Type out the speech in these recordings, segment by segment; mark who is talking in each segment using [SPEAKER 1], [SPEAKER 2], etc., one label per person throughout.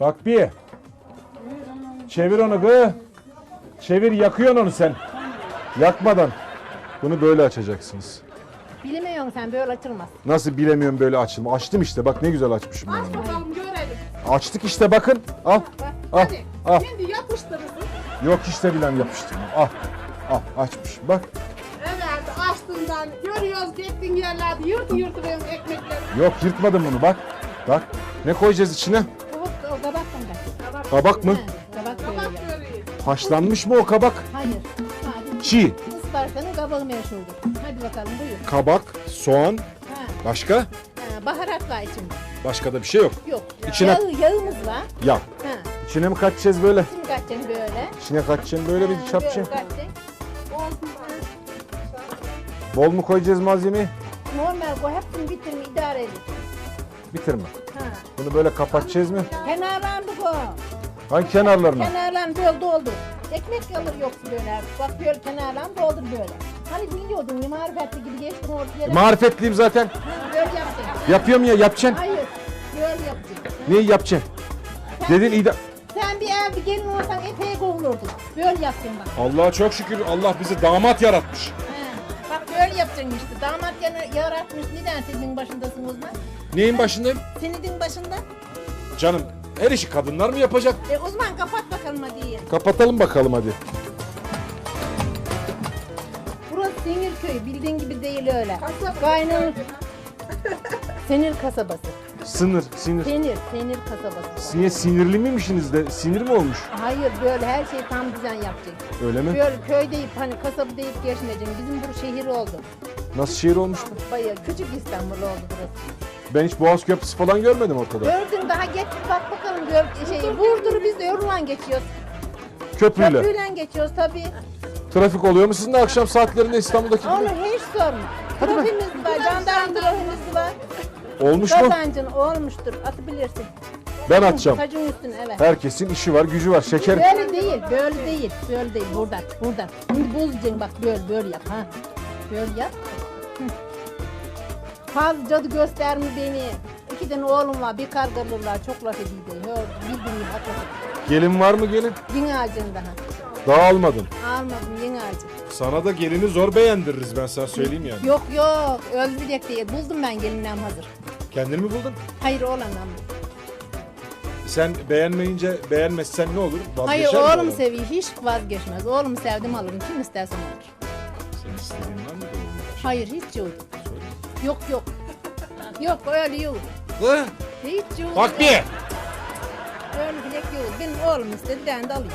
[SPEAKER 1] Bak bir. Çevir onu gı. Çevir yakıyorsun onu sen. Yakmadan. Bunu böyle açacaksınız.
[SPEAKER 2] Bilemiyorsun sen böyle açılmaz.
[SPEAKER 1] Nasıl bilemiyorum böyle açılma. Açtım işte bak ne güzel açmışım ben
[SPEAKER 3] Aç
[SPEAKER 1] onu.
[SPEAKER 3] bakalım görelim.
[SPEAKER 1] Açtık işte bakın. Al. Al.
[SPEAKER 3] Hadi.
[SPEAKER 1] Al.
[SPEAKER 3] Şimdi yapıştırırsın.
[SPEAKER 1] Yok işte bilen yapıştım. Al. Al açmış. Bak.
[SPEAKER 3] Evet açtığından görüyoruz gittiğin yerlerde yırt yırt benim ekmekleri.
[SPEAKER 1] Yok yırtmadım bunu bak. Bak. Ne koyacağız içine?
[SPEAKER 2] Kabak mı? He, kabak
[SPEAKER 3] göreyim.
[SPEAKER 1] Haşlanmış mı o kabak?
[SPEAKER 2] Hayır. Sadece
[SPEAKER 1] Çiğ.
[SPEAKER 2] Isparta'nın kabağı meşhurdur. Hadi bakalım buyur.
[SPEAKER 1] Kabak, soğan,
[SPEAKER 2] Ha,
[SPEAKER 1] başka?
[SPEAKER 2] ha, baharat var içinde.
[SPEAKER 1] Başka da bir şey yok.
[SPEAKER 2] Yok.
[SPEAKER 1] İçine-
[SPEAKER 2] Yağı, yağımız var.
[SPEAKER 1] Ya.
[SPEAKER 2] Ha.
[SPEAKER 1] İçine mi kaçacağız böyle?
[SPEAKER 2] Şimdi kaçacaksın böyle.
[SPEAKER 1] İçine kaçacaksın böyle bir
[SPEAKER 2] Ha,
[SPEAKER 1] çapacaksın.
[SPEAKER 2] Böyle kaçacaksın.
[SPEAKER 1] Bol mu koyacağız malzemeyi?
[SPEAKER 2] Normal bu hepsini bitirme idare edin.
[SPEAKER 1] Bitirme.
[SPEAKER 2] Ha.
[SPEAKER 1] Bunu böyle kapatacağız mı?
[SPEAKER 2] Kenarlarını bu.
[SPEAKER 1] Hangi kenarlarına?
[SPEAKER 2] Kenarlarını böyle doldur. Ekmek alır yoksa böyle. Bak böyle kenarlarını doldur böyle. Hani biliyordun ya marifetli gibi geçtin ortaya.
[SPEAKER 1] Marifetliyim zaten.
[SPEAKER 2] Ha, böyle yapacaksın.
[SPEAKER 1] Yapıyorum ya yapacaksın.
[SPEAKER 2] Hayır. Böyle yapacaksın.
[SPEAKER 1] Neyi yapacaksın? Dedin iyi de...
[SPEAKER 2] Sen bir ev bir gelin olsan epey kovulurdun. Böyle yapacaksın bak.
[SPEAKER 1] Allah'a çok şükür Allah bizi damat yaratmış.
[SPEAKER 2] He. Bak böyle yapacaksın işte. Damat yanı yaratmış. Neden sizin başındasın uzman?
[SPEAKER 1] Neyin başındayım?
[SPEAKER 2] Senin başında.
[SPEAKER 1] Canım her işi kadınlar mı yapacak?
[SPEAKER 2] E uzman kapat bakalım hadi.
[SPEAKER 1] Kapatalım bakalım hadi.
[SPEAKER 2] Burası Senir köyü. Bildiğin gibi değil öyle. Kaynın Senir kasabası.
[SPEAKER 1] Sınır, sinir.
[SPEAKER 2] Senir, Senir kasabası.
[SPEAKER 1] Niye sinirli miymişsiniz de sinir mi olmuş?
[SPEAKER 2] Hayır böyle her şey tam düzen yapacak.
[SPEAKER 1] Öyle mi?
[SPEAKER 2] Böyle köy deyip hani kasabı deyip geçmeyeceksin. Bizim bu şehir oldu.
[SPEAKER 1] Nasıl şehir olmuş bu?
[SPEAKER 2] Bayağı küçük İstanbul oldu burası.
[SPEAKER 1] Ben hiç Boğaz Köprüsü falan görmedim ortada.
[SPEAKER 2] Gördün daha geç bak bakalım gör şeyi. Vurduru biz de yoldan geçiyoruz.
[SPEAKER 1] Köprüyle.
[SPEAKER 2] Köprüyle geçiyoruz tabii.
[SPEAKER 1] Trafik oluyor mu sizin de akşam saatlerinde İstanbul'daki
[SPEAKER 2] Onu
[SPEAKER 1] gibi?
[SPEAKER 2] hiç sorma. Trafiğimiz var, jandarma trafiğimiz var.
[SPEAKER 1] Olmuş mu?
[SPEAKER 2] Kazancın olmuştur, atabilirsin.
[SPEAKER 1] Ben atacağım.
[SPEAKER 2] Sacın üstüne evet.
[SPEAKER 1] Herkesin işi var, gücü var. Şeker.
[SPEAKER 2] Böyle değil, böyle değil, böyle değil. Buradan, buradan. Şimdi bozacaksın bak böyle, böyle yap ha. Böyle yap. Fazla gösterme beni. İki tane oğlum var, bir kargalırlar, çok laf. Hör, bildiğin gibi atlasın.
[SPEAKER 1] Gelin var mı gelin?
[SPEAKER 2] Yeni ağacın daha.
[SPEAKER 1] Daha almadın.
[SPEAKER 2] Almadım yeni ağacı.
[SPEAKER 1] Sana da gelini zor beğendiririz ben sana söyleyeyim yani.
[SPEAKER 2] Yok yok, öldürecek diye. Buldum ben gelinlem hazır.
[SPEAKER 1] Kendini mi buldun?
[SPEAKER 2] Hayır oğlandan buldum.
[SPEAKER 1] Sen beğenmeyince beğenmezsen ne olur?
[SPEAKER 2] Hayır
[SPEAKER 1] Vazgeçer mi
[SPEAKER 2] oğlum seviyor, hiç vazgeçmez. Oğlumu sevdim alırım, kim istersen alır.
[SPEAKER 1] Senin istediğin var mı?
[SPEAKER 2] Hayır hiç yok. Yok yok. Yok öyle yok.
[SPEAKER 1] Hı?
[SPEAKER 2] Hiç yok.
[SPEAKER 1] Bak bir!
[SPEAKER 2] Öyle bilek yok. Benim oğlum istedi ben de alayım.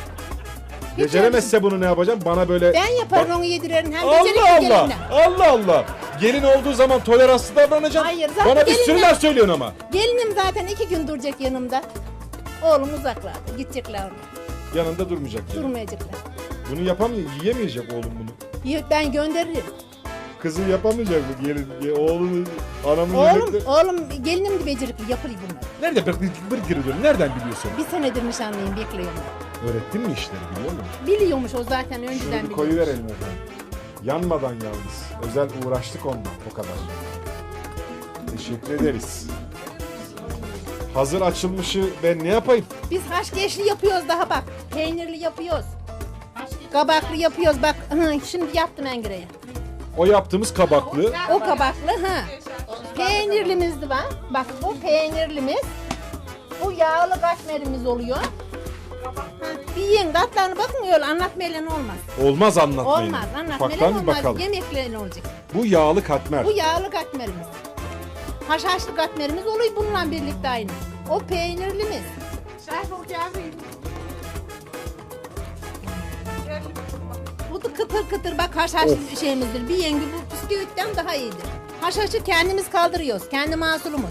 [SPEAKER 2] Hiç
[SPEAKER 1] Beceremezse bunu ne yapacağım? Bana böyle...
[SPEAKER 2] öyle- Ben yaparım
[SPEAKER 1] Bak-
[SPEAKER 2] onu yediririm. Hem
[SPEAKER 1] Allah
[SPEAKER 2] becerikli
[SPEAKER 1] Allah!
[SPEAKER 2] gelinle.
[SPEAKER 1] Allah Allah! Gelin olduğu zaman toleranslı davranacaksın.
[SPEAKER 2] Hayır, zaten
[SPEAKER 1] Bana bir sürü laf söylüyorsun ama.
[SPEAKER 2] Gelinim zaten iki gün duracak yanımda. Oğlum uzaklarda. Gidecekler oraya.
[SPEAKER 1] Yanında durmayacak. gelin.
[SPEAKER 2] Durmayacaklar.
[SPEAKER 1] Bunu yapamıyor, yiyemeyecek oğlum bunu.
[SPEAKER 2] Y- Ben gönderirim.
[SPEAKER 1] Kızı yapamayacak bu gelin. Oğlunu, anamın
[SPEAKER 2] Oğlum,
[SPEAKER 1] yemekleri...
[SPEAKER 2] oğlum gelinim de becerikli yapılır bunlar.
[SPEAKER 1] Nerede bir, bir giriyor? Nereden biliyorsun?
[SPEAKER 2] Bir senedir nişanlıyım bekliyorum.
[SPEAKER 1] Öğrettin mi işleri biliyor musun?
[SPEAKER 2] Biliyormuş o zaten önceden
[SPEAKER 1] Şunu bir
[SPEAKER 2] biliyormuş.
[SPEAKER 1] koyuver elime ben. Yanmadan yalnız. Özel uğraştık ondan. O kadar. Teşekkür ederiz. Hazır açılmışı ben ne yapayım?
[SPEAKER 2] Biz haşkeşli yapıyoruz daha bak. Peynirli yapıyoruz. Kabaklı yapıyoruz bak. Şimdi yaptım engireyi.
[SPEAKER 1] O yaptığımız kabaklı.
[SPEAKER 2] O kabaklı ha. Peynirlimiz de var. Bak bu peynirlimiz. Bu yağlı kaşmerimiz oluyor. Ha, bir yiyin tatlarını bakın öyle anlatmayla olmaz.
[SPEAKER 1] Olmaz anlatmayın.
[SPEAKER 2] Olmaz anlatmayla
[SPEAKER 1] Ufaktan bir
[SPEAKER 2] olmaz.
[SPEAKER 1] bakalım.
[SPEAKER 2] Yemekle olacak.
[SPEAKER 1] Bu yağlı katmer.
[SPEAKER 2] Bu yağlı katmerimiz. Haşhaşlı katmerimiz oluyor bununla birlikte aynı. O peynirlimiz.
[SPEAKER 3] Şahı geldi.
[SPEAKER 2] Bu da kıtır kıtır bak haşhaşlı şeyimizdir. Bir yengi bu bisküvitten daha iyidir. Haşhaşı kendimiz kaldırıyoruz. Kendi mahsulumuz.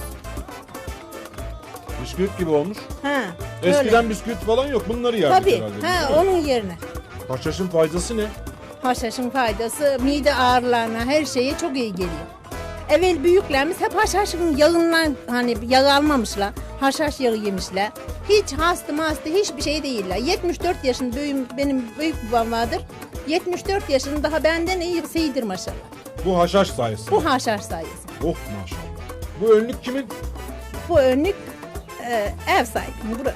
[SPEAKER 1] Bisküvit gibi olmuş.
[SPEAKER 2] Ha. öyle.
[SPEAKER 1] Eskiden bisküvit falan yok. Bunları yerdik
[SPEAKER 2] Tabii.
[SPEAKER 1] herhalde.
[SPEAKER 2] Ha onun yerine.
[SPEAKER 1] Haşhaşın faydası ne?
[SPEAKER 2] Haşhaşın faydası mide ağrılarına her şeye çok iyi geliyor. Evvel büyüklerimiz hep haşhaşın yağından hani yağ almamışlar. Haşhaş yağı yemişler. Hiç hasta hasta hiçbir şey değiller. 74 yaşında büyüm, benim büyük babam vardır. 74 yaşında daha benden iyi iyidir maşallah.
[SPEAKER 1] Bu haşhaş sayesinde.
[SPEAKER 2] Bu haşhaş sayesinde.
[SPEAKER 1] Oh maşallah. Bu önlük kimin?
[SPEAKER 2] Bu önlük e, ev sahibinin bura.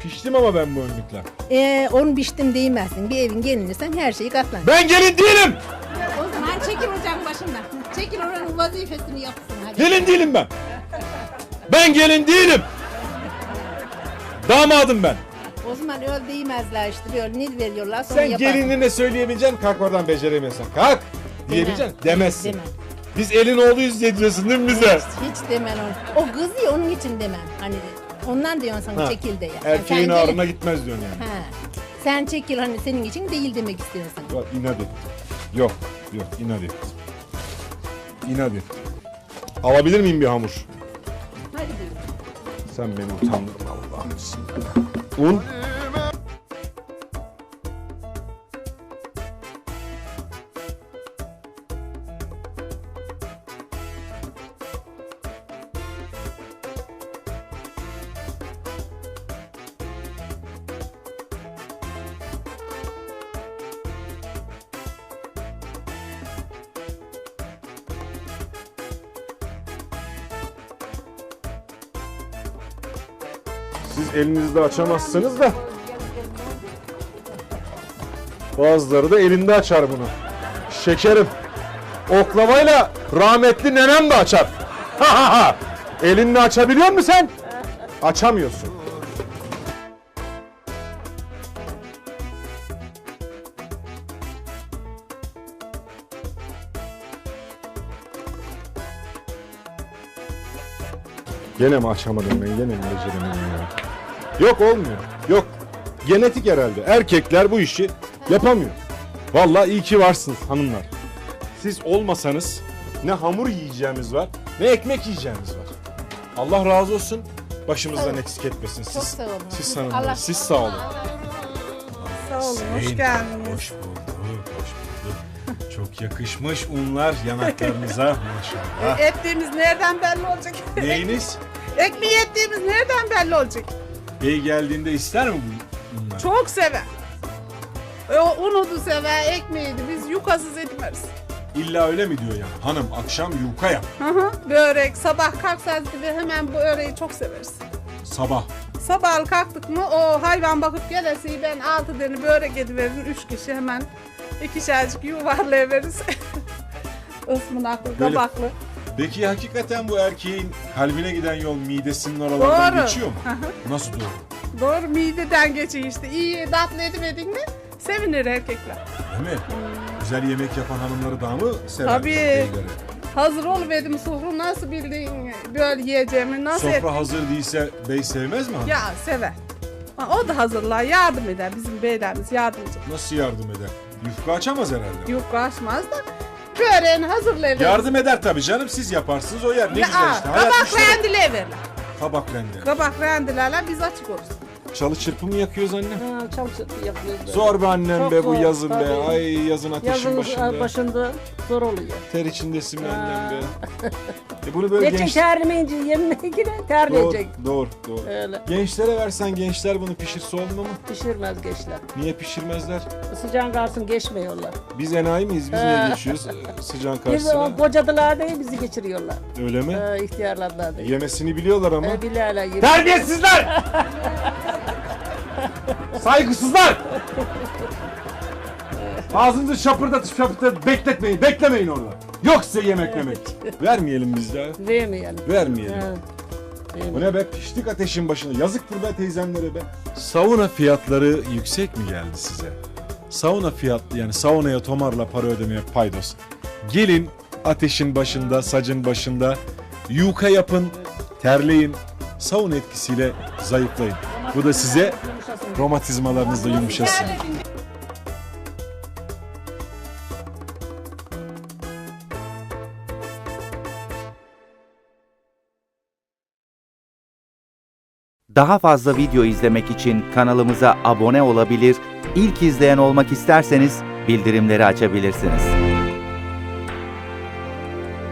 [SPEAKER 1] Piştim ama ben bu önlükle.
[SPEAKER 2] Ee, onu biçtim değmezsin. Bir evin gelinirsen her şeyi katlan.
[SPEAKER 1] Ben gelin değilim.
[SPEAKER 2] O zaman çekil ocağın başından. Çekil oranın vazifesini yapsın hadi.
[SPEAKER 1] Gelin değilim ben. Ben gelin değilim. Damadım ben.
[SPEAKER 2] O zaman öyle değmezler işte böyle nil veriyorlar sonra
[SPEAKER 1] Sen
[SPEAKER 2] yaparsın.
[SPEAKER 1] gelinine söyleyebileceksin kalk oradan beceremiyorsan. Kalk diyebileceksin. Demezsin.
[SPEAKER 2] Demem.
[SPEAKER 1] Biz elin oğluyuz diye diyorsun değil mi bize?
[SPEAKER 2] Hiç demen onu. O kız ya onun için demem. Hani ondan diyorsun sana
[SPEAKER 1] Ha,
[SPEAKER 2] çekil de ya.
[SPEAKER 1] Erkeğin
[SPEAKER 2] Sen
[SPEAKER 1] ağrına gitmez diyorsun yani.
[SPEAKER 2] Ha. Sen çekil hani senin için değil demek istiyorsun.
[SPEAKER 1] Bak inat et. Yok yok inat et. İnat et. Alabilir miyim bir hamur?
[SPEAKER 2] Hadi.
[SPEAKER 1] Sen beni utandırdın Allah'ım bismillah. und? Siz elinizde açamazsınız da. Bazıları da elinde açar bunu. Şekerim. Oklavayla rahmetli nenem de açar. Elinle açabiliyor musun sen? Açamıyorsun. Gene mi açamadım ben? Gene mi beceremedim ya? Yok olmuyor. Yok. Genetik herhalde. Erkekler bu işi yapamıyor. Vallahi iyi ki varsınız hanımlar. Siz olmasanız ne hamur yiyeceğimiz var ne ekmek yiyeceğimiz var. Allah razı olsun. Başımızdan eksik etmesin. Siz,
[SPEAKER 2] Çok sağ olun.
[SPEAKER 1] Siz
[SPEAKER 2] Allah-
[SPEAKER 1] hanımlar. Siz sağ olun.
[SPEAKER 3] Sağ olun, hoş geldiniz.
[SPEAKER 1] Hoş bulduk, hoş bulduk. Çok yakışmış unlar yanaklarınıza maşallah.
[SPEAKER 3] Ettiğimiz nereden belli olacak?
[SPEAKER 1] Neyiniz?
[SPEAKER 3] Ekmeği ettiğimiz nereden belli olacak?
[SPEAKER 1] Bey geldiğinde ister mi bu unlar?
[SPEAKER 3] Çok sever. E, O unu da sever, ekmeği de. Biz yukasız etmeriz.
[SPEAKER 1] İlla öyle mi diyor ya? Hanım akşam yuka yap.
[SPEAKER 3] Hı hı. Börek, sabah kalksanız gibi hemen bu öreği çok severiz.
[SPEAKER 1] Sabah.
[SPEAKER 3] Sabah kalktık mı o hayvan bakıp gelesi ben altı tane börek ediverin. Üç kişi hemen ikişercik yuvarlayıveririz. Ismınaklı,
[SPEAKER 1] Böyle-
[SPEAKER 3] kabaklı.
[SPEAKER 1] Peki hakikaten bu erkeğin kalbine giden yol midesinin oralardan
[SPEAKER 3] Doğru.
[SPEAKER 1] geçiyor mu? Nasıl doğru?
[SPEAKER 3] Doğru mideden geçiyor işte. İyi tatlı edemedin mi sevinir erkekler.
[SPEAKER 1] Değil mi? Güzel yemek yapan hanımları daha mı sever?
[SPEAKER 3] Tabii.
[SPEAKER 1] beyleri?
[SPEAKER 3] Hazır oluverdim sofra nasıl bildin böyle yiyeceğimi nasıl et-
[SPEAKER 1] Sofra hazır değilse bey sevmez mi hanım?
[SPEAKER 3] Ya sever. Ha, O da hazırlar yardım eder bizim beylerimiz yardımcı.
[SPEAKER 1] Nasıl yardım eder? Yufka açamaz herhalde.
[SPEAKER 3] Yok açmaz da böreğini hazırlayıverir.
[SPEAKER 1] Yardım eder tabii canım siz yaparsınız o yer. Ne güzel işte. Hayat
[SPEAKER 3] kabak
[SPEAKER 1] müşterek.
[SPEAKER 3] rendile verirler.
[SPEAKER 1] Kabak rende.
[SPEAKER 3] Kabak rendilerle biz açık oluruz.
[SPEAKER 1] Çalı çırpı mı yakıyoruz anne?
[SPEAKER 4] Ha, çalışıp yapıyoruz. böyle.
[SPEAKER 1] Zor be annem
[SPEAKER 4] Çok
[SPEAKER 1] be bu
[SPEAKER 4] zor,
[SPEAKER 1] yazın be.
[SPEAKER 4] tabii.
[SPEAKER 1] Ay yazın ateşin
[SPEAKER 4] Yazın
[SPEAKER 1] başında.
[SPEAKER 4] başında. zor oluyor.
[SPEAKER 1] Ter içindesin be annem be. e bunu böyle
[SPEAKER 4] Geçen
[SPEAKER 1] genç...
[SPEAKER 4] terlemeyince yemeğe girer
[SPEAKER 1] Doğru,
[SPEAKER 4] terleyecek.
[SPEAKER 1] doğru, doğru.
[SPEAKER 4] Öyle.
[SPEAKER 1] Gençlere versen gençler bunu pişirse olma mı?
[SPEAKER 4] Pişirmez gençler.
[SPEAKER 1] Niye pişirmezler?
[SPEAKER 4] Sıcağın karşısını geçmiyorlar.
[SPEAKER 1] Biz enayi miyiz? Biz niye geçiyoruz e, sıcağın
[SPEAKER 4] Biz
[SPEAKER 1] karşısına?
[SPEAKER 4] o kocadılar değil bizi geçiriyorlar.
[SPEAKER 1] Öyle mi?
[SPEAKER 4] Ha, ihtiyarladılar değil.
[SPEAKER 1] Yemesini biliyorlar ama.
[SPEAKER 4] E, bilerler yemin.
[SPEAKER 1] Terbiyesizler! Saygısızlar! Ağzınızı şapırdatıp şapırdatıp bekletmeyin, beklemeyin orada. Yok size yemek yemek. Vermeyelim biz de.
[SPEAKER 4] Vermeyelim.
[SPEAKER 1] Vermeyelim.
[SPEAKER 4] Ha.
[SPEAKER 1] Bu ne be? Piştik ateşin başında. Yazıktır be teyzemlere be. Sauna fiyatları yüksek mi geldi size? Sauna fiyatlı yani saunaya tomarla para ödemeye paydos. Gelin ateşin başında, sacın başında yuka yapın, terleyin. Sauna etkisiyle zayıflayın. Bu da size romatizmalarınızda yumuşasın.
[SPEAKER 5] Daha fazla video izlemek için kanalımıza abone olabilir, ilk izleyen olmak isterseniz bildirimleri açabilirsiniz.